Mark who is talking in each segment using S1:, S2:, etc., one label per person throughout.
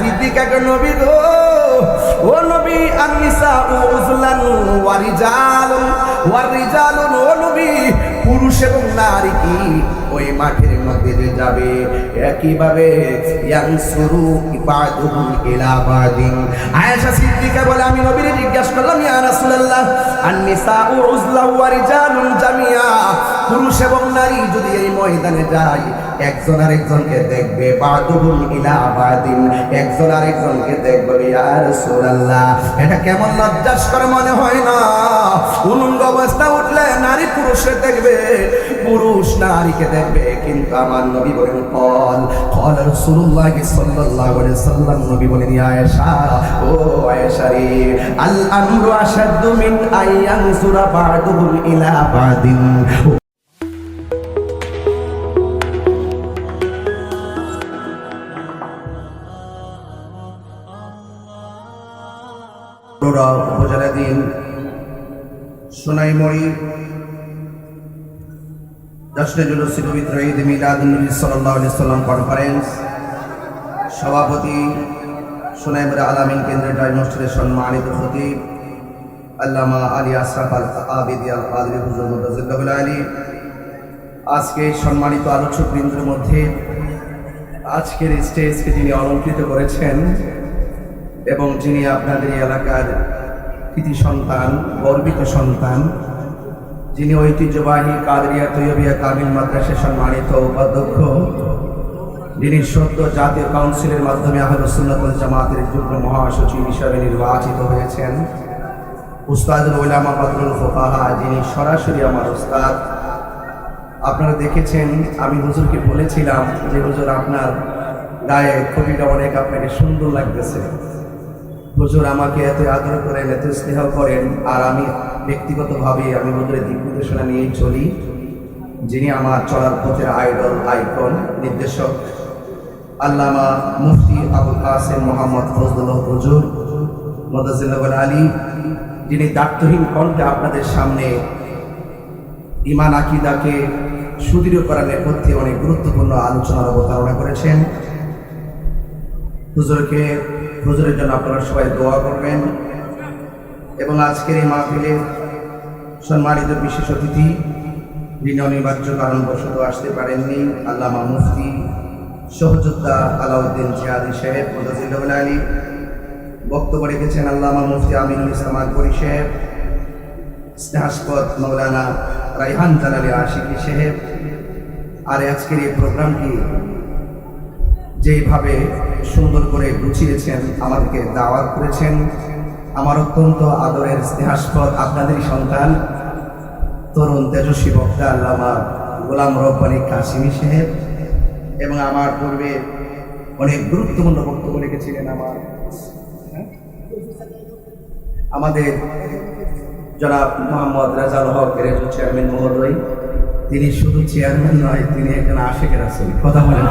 S1: সিদ্দিকাকে নবী গো। ও নবী আনিসা উজলান ওয়ারিজালুন ওয়ারিজালুন ও নবী, পুরুষ এবং নারী কি ওই মাঠের মধ্যে যে যাবে? একইভাবে ইয়ানসুরু ইবাদুহুম ইলা বাদিন। আয়েশা সিদ্দিকা বলে, আমি নবীর জিজ্ঞাসা করলাম, ইয়া রাসূলুল্লাহ, আন-নিসা উজলা ওয়া রিজালুন জামিয়া পুরুষ এবং নারী যদি এই ময়দানে যায়, একজন আরেকজনকে দেখবে বাদুহুম ইলা বাদিন। একজন আরেকজনকে দেখবে, ইয়া রাসূলুল্লাহ। এটা কেমন লজ্জাস্কর মনে হয় না? উলঙ্গ অবস্থা উঠলে নারী পুরুষে দেখবে, পুরুষ নারীকে দেখবে। কিন্তু আমার নবী বলেন, কল কল রাসূলুল্লাহ সাল্লাল্লাহু আলাইহি সাল্লাম। নবী বলেন, ইয়া আয়েশা, ও আয়েশা রে, আল আমরু আশাদ্দু মিন আইয়ানসুরা বা'দুহুম ইলা বা'দিন। উপজেলাধীন সোনাইমড়ি জশ্নে জুলুসি পবিত্র ঈদ মিলাদুন্নবী সাল্লাহ সাল্লাম কনফারেন্স সভাপতি সোনাইমুড়ি আলামিন কেন্দ্রের ডাই মসজিদের সম্মানিত খতিব, আল্লামা আলী আশরাফ আল আবিদি আল কাদরি হুজুর মুদাজিল্লাহুল আলী। আজকে সম্মানিত আলোচক বৃন্দের মধ্যে আজকের স্টেজকে যিনি অলঙ্কৃত করেছেন। এবং যিনি আপনাদের এলাকার কৃতি সন্তান গর্বিত সন্তান, যিনি ঐতিহ্যবাহী কাদরিয়া তৈয়বিয়া কামিল মাদ্রাসা সম্মানিত উপাধ্যক্ষ, যিনি সদ্য জাতীয় কাউন্সিলের মাধ্যমে আহলুসুল্লাতুল জামাতের যুগ্ম মহাসচিব হিসাবে নির্বাচিত হয়েছেন, উস্তাদুল ওলামা যিনি সরাসরি আমার উস্তাদ। আপনারা দেখেছেন, আমি হুজুরকে বলেছিলাম যে, হুজুর, আপনার গায়ে ছবিটা অনেক আপনাকে সুন্দর লাগতেছে। হুজুর আমাকে এত আদর করেন, এত স্নেহ করেন, আর আমি ব্যক্তিগতভাবে আমি হুজুরের দিক নির্দেশনা নিয়েই চলি। যিনি আমার চলার পথের আইডল, আইকন, নির্দেশক, আল্লামা মুফতি আবুল কাসেম মোহাম্মদ ফজলুল্লাহ হুজুর মদাজিল্লাহ আলী, যিনি দায়িত্বহীন কণ্ঠে আপনাদের সামনে ইমান আকিদাকে সুদৃঢ় করার নেপথ্যে অনেক গুরুত্বপূর্ণ আলোচনার অবতারণা করেছেন। হুজুরকে হুজুরের জন্য আপনারা সবাই দোয়া করবেন। এবং আজকের এই মাহফিলে সম্মানিত বিশেষ অতিথি, যিনি অনিবার্য কারণবশত আসতে পারেননি, আল্লামা মুফতি সহযোদ্ধা আলাউদ্দিন জিয়াদি সাহেব মোদাজিল্লাহ আলী, বক্তব্য রেখেছেন আল্লামা মুফতি আমিনুল ইসলাম আকবরী সাহেব, স্নেহাস্পদ মৌলানা রাইহান জালালি আশিকি সাহেব। আর আজকের এই প্রোগ্রামটি যেভাবে সুন্দর করে গুছিয়েছেন, আমাদেরকে দাওয়াত করেছেন, আমার অত্যন্ত আদরের স্নেহাস্পদ আপনাদেরই সন্তান, তরুণ তেজস্বী বক্তা আল্লামা গোলাম রব্বানি কাশিমি সাহেব এবং আমার পূর্বে অনেক গুরুত্বপূর্ণ বক্তব্য রেখেছিলেন আমার? আমাদের জনাব মোহাম্মদ রাজাল হক রেজু চেয়ারম্যান মহোদয়, তিনি শুধু চেয়ারম্যান নয়, তিনি একজন আশেকের আছেন কথা বলেন?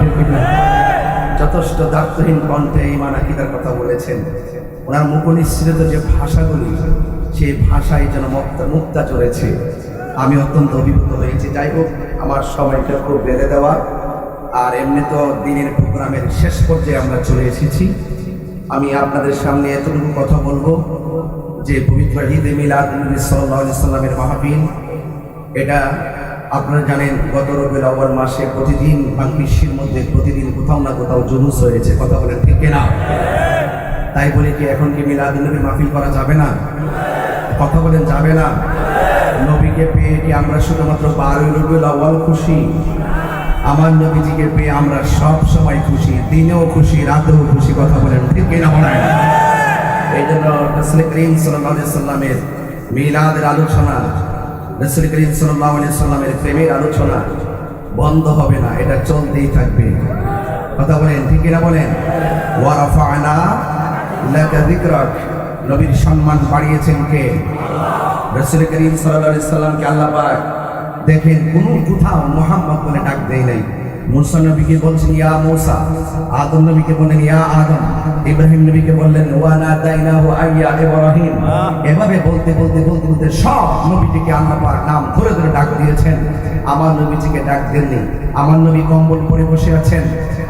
S1: যথেষ্ট দায়িত্বহীন কণ্ঠে ইমান আকিদার কথা বলেছেন। ওনার মুখনিসৃত যে ভাষাগুলি, সেই ভাষায় যেন মুক্তা মুক্তা চলেছে। আমি অত্যন্ত অভিভূত হয়েছি। যাই হোক আমার সময়টা খুব বেড়ে দেওয়া। আর এমনি তো দিনের প্রোগ্রামের শেষ পর্যায়ে আমরা চলে এসেছি। আমি আপনাদের সামনে এতটুকু কথা বলব যে পবিত্র ঈদে মিলাদ আলাইহি সাল্লামের মাহফিল, এটা আপনারা জানেন, গত রবিউল আউয়াল মাসে প্রতিদিন বাংলাদেশের মধ্যে প্রতিদিন কোথাও না কোথাও জুলুস হয়েছে। কথা বলেন ঠিক না তাই বলে কি এখন কি মিলাদ নবী মাহফিল করা যাবে না? কথা বলেন যাবে না? নবীকে পেয়ে কি আমরা শুধুমাত্র বারোই রবিউল আউয়াল খুশি? আমার নবীজিকে পেয়ে আমরা সব সময় খুশি, দিনেও খুশি, রাতেও খুশি, কথা বলেন ঠিক কিনা মনে হয় এই জন্য সাল্লামের মিলাদের আলোচনা রসুল করিম সাল্লাহ সাল্লামের প্রেমের আলোচনা বন্ধ হবে না, এটা চলতেই থাকবে। কথা বলেন, ঠিক কিনা বলেন? ওয়ারাফানা লাকা যিকরাক। নবীর সম্মান বাড়িয়েছেন কে? রসুল করিম সাল্লাহ সাল্লামকে আল্লাহ পাক দেখেন কোনো কোথাও মোহাম্মদ বলে ডাক দেয় নাই। মুসা নবীকে বলছেন, ইয়া মুসা। আদম নবীকে বললেন, ইয়া আদম। ইব্রাহিম নবীকে বললেন ওয়ানা দাইনাহু আইয়া ইব্রাহিম। এভাবে বলতে বলতে বলতে বলতে সব নবীটিকে আল্লাহ পাক নাম ধরে ধরে ডাক দিয়েছেন। আমার নবীটিকে ডাক দেননি। আমার নবী কম্বল পরে বসে আছেন।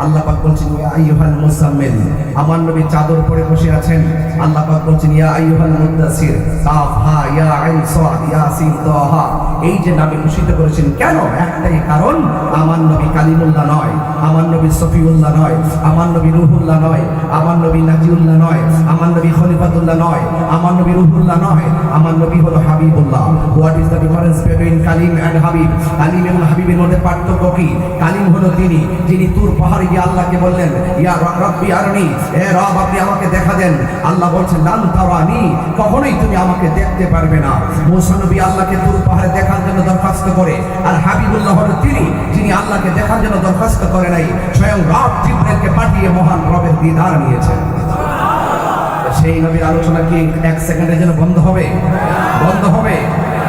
S1: আল্লাহ পাক বলছেন, ইয়া আইয়ুহাল মুসাম্মিল। আমার নবী চাদর পরে বসে আছেন। আল্লাহ পাক বলছেন, ইয়া আইয়ুহাল মুদ্দাসির কাফ হা ইয়া আইন সাদ ইয়াসিন তাহা এই যে নামে ভূষিত করেছেন কেন? একটাই কারণ আমার নবী কালিমুল্লাহ নয়। আমার নবী সফিউল্লাহ নয়, আমার নবী রুহুল্লাহ নয়, আমার নবী নাজিউল্লাহ নয়, আমার নবী খলিফাতুল্লাহ নয়, আমার নবী রুহুল্লাহ নয়, আমার নবী হলো Habibullah. What is the difference between Kalim and Habib? Kalim এবং হাবিবের মধ্যে পার্থক্য কি? কালিম হলো তিনি, যিনি তুর পাহাড়ে গিয়ে আল্লাহকে বললেন, ইয়া রব্বি আরনি, এ রব, আপনি আমাকে দেখা দেন। আল্লাহ বলছেন, লান তারানি, কখনোই তুমি আমাকে দেখতে পারবে না। মুসা নবী আল্লাহকে তুর পাহাড়ে দেখার জন্য দরখাস্ত করে, আর হাবিবুল্লাহ হলো তিনি, যিনি আল্লাহকে দেখার জন্য দরখাস্ত করে। নাই, স্বয়ং রব জিব্রাইলকে পাঠিয়ে মহান রবের দিদার নিয়েছেন সেই নবীর আলোচনা কি এক সেকেন্ডের জন্য বন্ধ হবে? বন্ধ হবে।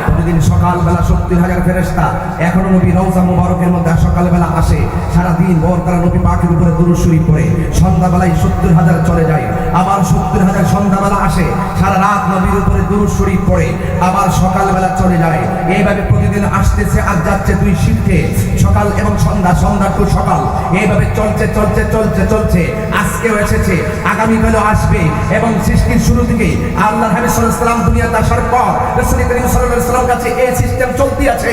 S1: প্রতিদিন সকালবেলা সত্তর হাজার ফেরেস্তা এখনও নবী রওজা মুবারকের মধ্যে সকালবেলা আসে। সারাদিন বর তারা নবী পাখির উপরে দুরুসুরি করে সন্ধ্যাবেলায় সত্তর হাজার চলে যায়। আবার সত্তর হাজার সন্ধ্যাবেলা আসে। সারা রাত নবীর উপরে দুরুশুরি পড়ে। আবার সকালবেলা চলে যায়। এইভাবে প্রতিদিন আসতেছে আর যাচ্ছে দুই শিফটে সকাল এবং সন্ধ্যা সন্ধ্যা টু সকাল। এইভাবে চলছে চলছে চলছে চলছে। আজকেও এসেছে, আগামীকালও আসবে। এবং সৃষ্টির শুরু থেকে আল্লাহ হাবিব সাল্লাম দুনিয়াতে আসার পর রাসূল করিম কাছে এই সিস্টেম চলতে আছে।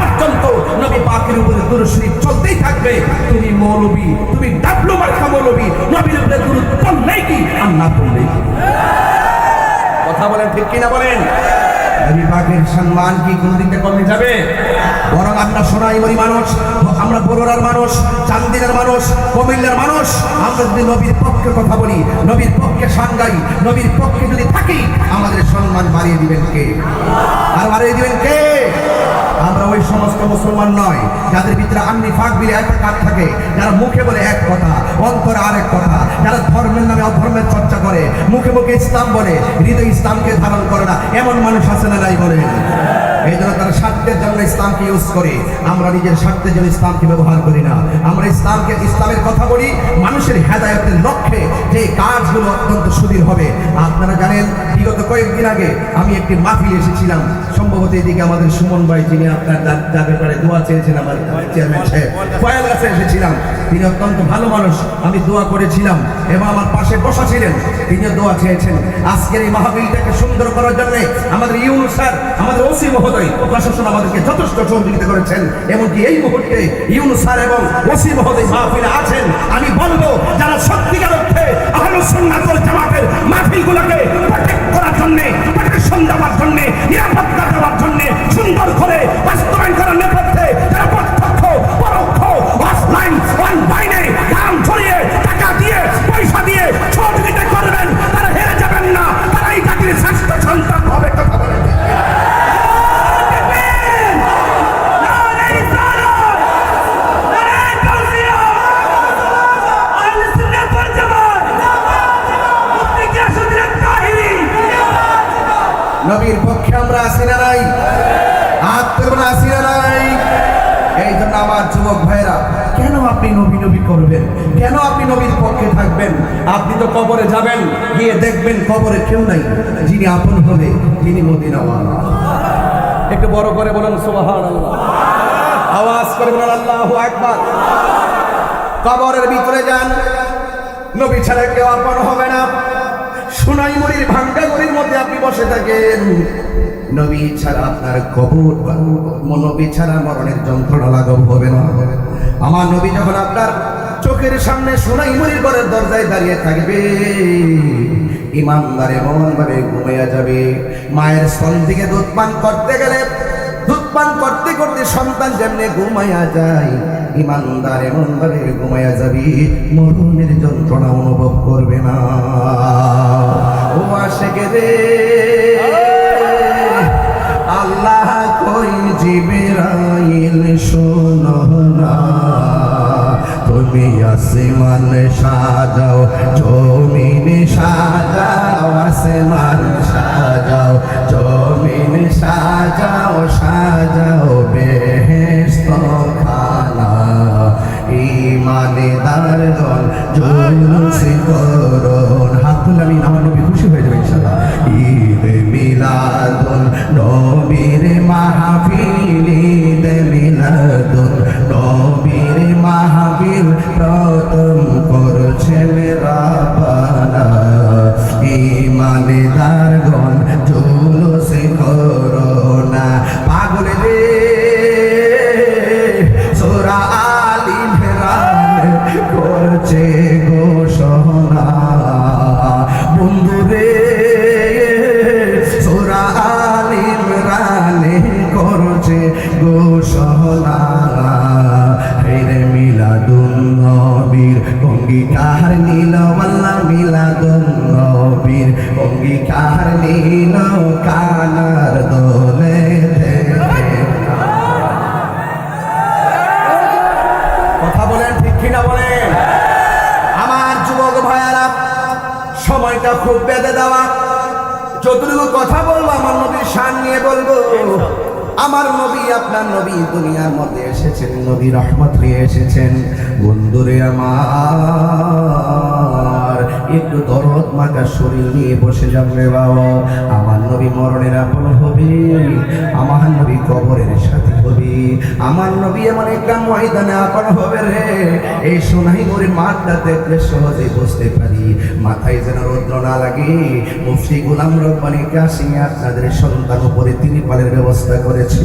S1: পর্যন্ত নবী পাকের উপরে দুরূদ শরীফ চলতেই থাকবে। তুমি মৌলবী, তুমি ডাবলু মার্কা মৌলবী নবীর কথা বলেন ঠিক কিনা বলেন? নবী পাকের সম্মান কি কোনদিনটা কমে যাবে? বরং আমরা সোনাইমরি মানুষ, আমরা বড়রার মানুষ, চান্দিনার মানুষ, কুমিল্লার মানুষ, আমরা যদি নবীর পক্ষে কথা বলি, নবীর পক্ষে সাংগাই নবীর পক্ষে যদি থাকি, আমাদের সম্মান বাড়িয়ে দিবেন কে? আর বাড়িয়ে দিবেন কে? আমরা ওই সমস্ত মুসলমান নয়, যাদের ভিতরে আমনি ফাঁক বিলে একটা কাজ থাকে, যারা মুখে বলে এক কথা। অন্তরে আরেক কথা, যারা ধর্মের নামে অধর্মের চর্চা করে, মুখে মুখে ইসলাম বলে, হৃদয় ইসলামকে ধারণ করে না, এমন মানুষ আছে না নাই বলে? এই জন্য তারা স্বার্থের জন্য ইসলামকে ইউজ করে। আমরা নিজের স্বার্থের জন্য ইসলামকে ব্যবহার করি না। আমরা ইসলামকে ইসলামের কথা বলি, মানুষের হেদায়তের লক্ষ্যে যে কাজগুলো অত্যন্ত সুদীর হবে। আপনারা জানেন, বিগত কয়েকদিন আগে আমি একটি মাহফিল এসেছিলাম। সম্ভবত এদিকে আমাদের সুমন ভাই, যিনি আপনার যা- যা ব্যাপারে দোয়া চেয়েছেন আমার চেয়ারম্যান সাহেব কাছে এসেছিলাম। তিনি অত্যন্ত ভালো মানুষ, আমি দোয়া করেছিলাম। এবং আমার পাশে বসা ছিলেন, তিনিও দোয়া চেয়েছেন। আজকের এই মাহফিলটাকে সুন্দর করার জন্য আমাদের ইউনু স্যার, আমাদের ওসি মহোদয় প্রশাসন আমাদেরকে যথেষ্ট সহযোগিতা করেছেন। এমনকি এই মুহূর্তে ইউনু স্যার এবং ওসি মহোদয় মাহফিলে আছেন। আমি বলব, যারা সত্যিকার অর্থে আহলু ওয়াল জামাতের মাহফিলগুলোকে প্রোটেক্ট করার জন্য প্রোটেকশন দেওয়ার জন্য, নিরাপত্তা দেওয়ার জন্য, সুন্দর করে বাস্তবায়ন করার নবী নবী করবেন। কেন আপনি নবীর পক্ষে থাকবেন? আপনি তো কবরে যাবেন, গিয়ে দেখবেন কবরে কেউ নাই। যিনি আপন হবে যিনি মদিনাওয়ালা একটু বড় করে বলেন আল্লাহ আওয়াজ করে বলেন, আল্লাহু আকবার। কবরের ভিতরে যান। নবী ছাড়া কেউ আপন হবে না। সোনাইমুড়ির ভাঙ্গা গড়ির মধ্যে আপনি বসে থাকেন। নবী ছাড়া আপনার কবর নবী ছাড়া মরণের যন্ত্রণা লাঘব হবে না। আমার নবী যখন আপনার চোখের সামনে সোনাইমুড়ির ঘরের দরজায় দাঁড়িয়ে থাকবে, ইমানদার এমন ভাবে ঘুমাইয়া যাবে। মায়ের স্তন থেকে দুধ পান করতে গেলে, দুধ পান করতে করতে সন্তান যেমনি ঘুমাইয়া যায়, ইমানদার এমন ভাবে ঘুমাইয়া যাবি, মরণের যন্ত্রণা অনুভব করবে না। ও আশেকে রে। জিবেরাইল শোনো না। তুমি আসমান সাজাও, জমিন সাজাও, আসমান সাজাও, জমিন সাজাও সাজাও বেহেস্ত খানা ইমানেদার গণ জুলুসে Ah. আমার নবী আপনার নবী দুনিয়ার মধ্যে এসেছেন নবী রহমত নিয়ে এসেছেন। বন্ধুরে আমার। একটু দরদ মাখা শরীর নিয়ে বসে যাবে বাবা। আমার নবী মরণের আপন হবে, আমার নবী কবরের সাথে হবে। আমার নবী এমন একটা ময়দানে আপন হবে রে। এই সোনাই করে মাঠটা দেখলে সহজে বুঝতে পারি। মাথায় যেন রৌদ্র না লাগে। মুফতি গুলাম রব্বানি কাশিমে আপনাদের সন্তান উপরে তিনি পালের ব্যবস্থা করেছে।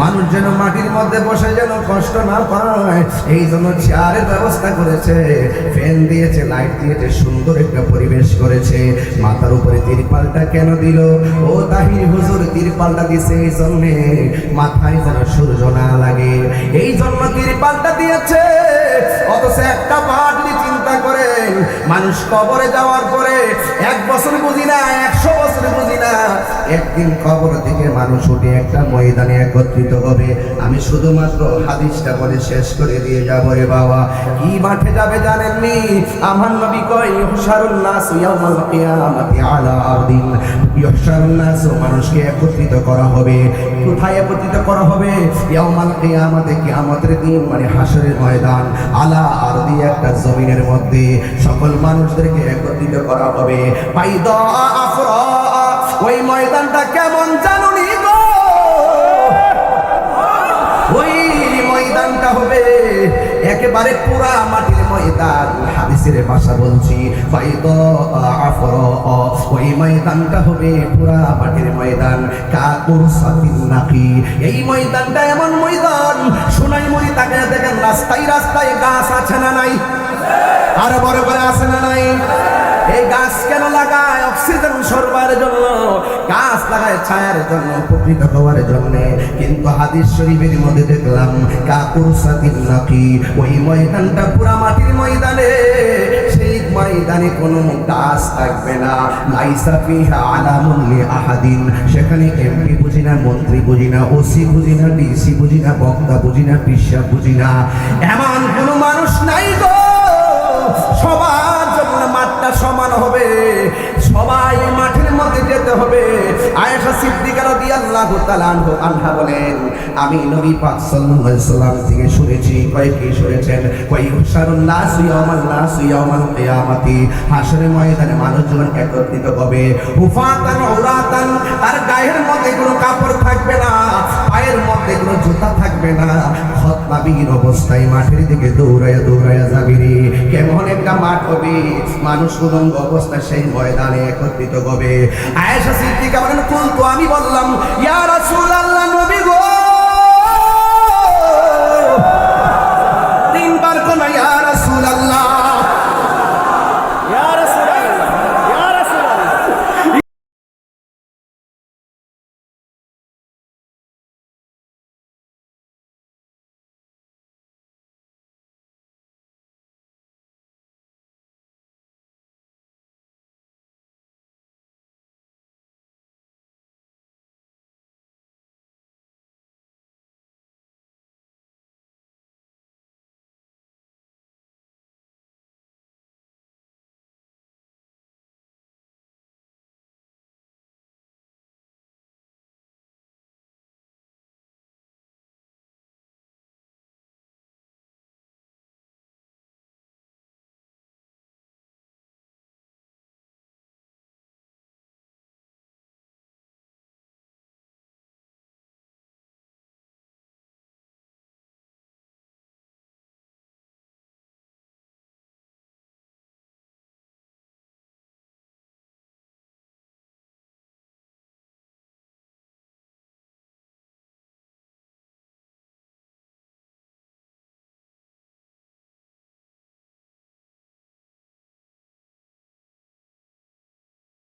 S1: মানুষ যেন মাটির মধ্যে বসে যেন কষ্ট না পায়, এই জন্য চেয়ারের ব্যবস্থা করেছে। ফ্যান দিয়েছে, লাইট দিয়েছে, সুন্দর একটা পরিবেশ করেছে। মাথার উপরে তিরপালটা কেন দিল? ও তাহির হুজুর, তিরপালটা দিছে এই জন্যে। মাথায় যেন সূর্য না লাগে। এই জন্য তিরপালটা দিয়েছে। অথচ একটা পাটলি চিন্তা করেন মানুষ কবরে যাওয়ার পরে এক বছর বুঝি না, একশো বছর বুঝি না। একদিন কবর থেকে মানুষ উঠে একটা ময়দানে একত্রিত হবে। আমি শুধুমাত্র হাদিসটা বলে শেষ করে দিয়ে যাব রে বাবা। কি মাঠে যাবে জানেননি আমার নবী কয় হুসারুল্লাহ নাস কিয়ামাতি আলা আরদিন। মানুষকে একত্রিত করা হবে। কোথায় একত্রিত করা হবে? ইয়াউমাল কিয়ামাতে কিয়ামতের দিন মানে হাসরের ময়দান, আলা আরদি একটা জমিনের মধ্যে সকল মানুষদেরকে একত্রিত করা হবে। বাইদা ওই ময়দানটা কেমন জানুনি গো? ওই ময়দানটা হবে একেবারে পুরা মাটির ময়দান হাদিসের ভাষা বলছি ওই ময়দানটা হবে পুরা মাটির ময়দান, কাকুর সাতিন নাকি? এই ময়দানটা এমন ময়দান, সোনাই মরি তাকে দেখেন রাস্তায় রাস্তায় গাছ আছে না নাই? আর বড় করে আছে না নাই? এই গাছ কেন লাগায় অক্সিজেন সরবার জন্য? গাছ লাগায় ছায়ার জন্য, উপকৃত হওয়ার জন্য। কিন্তু হাদিস শরীফের মধ্যে দেখলাম, কাকুর নাকি ওই ময়দানটা পুরা মাটির ময়দানে? সেই ময়দানে কোনো গাছ থাকবে না। লাইসা ফিহা আলামুন লি আহাদিন। সেখানে এমপি বুঝি না, মন্ত্রী বুঝি না, ওসি বুঝি না, ডিসি বুঝি না, বক্তা বুঝি না, পিসা বুঝি না। এমন কোনো মানুষ নাই জন্য মাঠটা সমান হবে। সবাই মাঠের মধ্যে যেতে হবে। আয়েশা সিদ্দিকা রাদিয়াল্লাহু তাআলা আনহা বলেন, আমি নবী পাক সাল্লাল্লাহু আলাইহি সাল্লাম থেকে শুনেছি, কয় কি শুনেছেন? কয় ইহশারুন নাস ইয়াউমাল নাস ইয়াউমাল কিয়ামাতি। হাশরের ময়দানে মানুষজন একত্রিত হবে। হুফাতান উরাতান তার গায়ের মধ্যে কোনো কাপড় থাকবে না, পায়ের মধ্যে কোনো জুতা থাকবে না। খতনাবিহীন অবস্থায় মাঠের দিকে দৌড়াইয়া দৌড়াইয়া যাবি রে কেমন একটা মাঠ হবে। মানুষ অবস্থায় সেই ময়দানে একত্রিত হবে। আয়েশা সিদ্দিকা বলেন কুলতু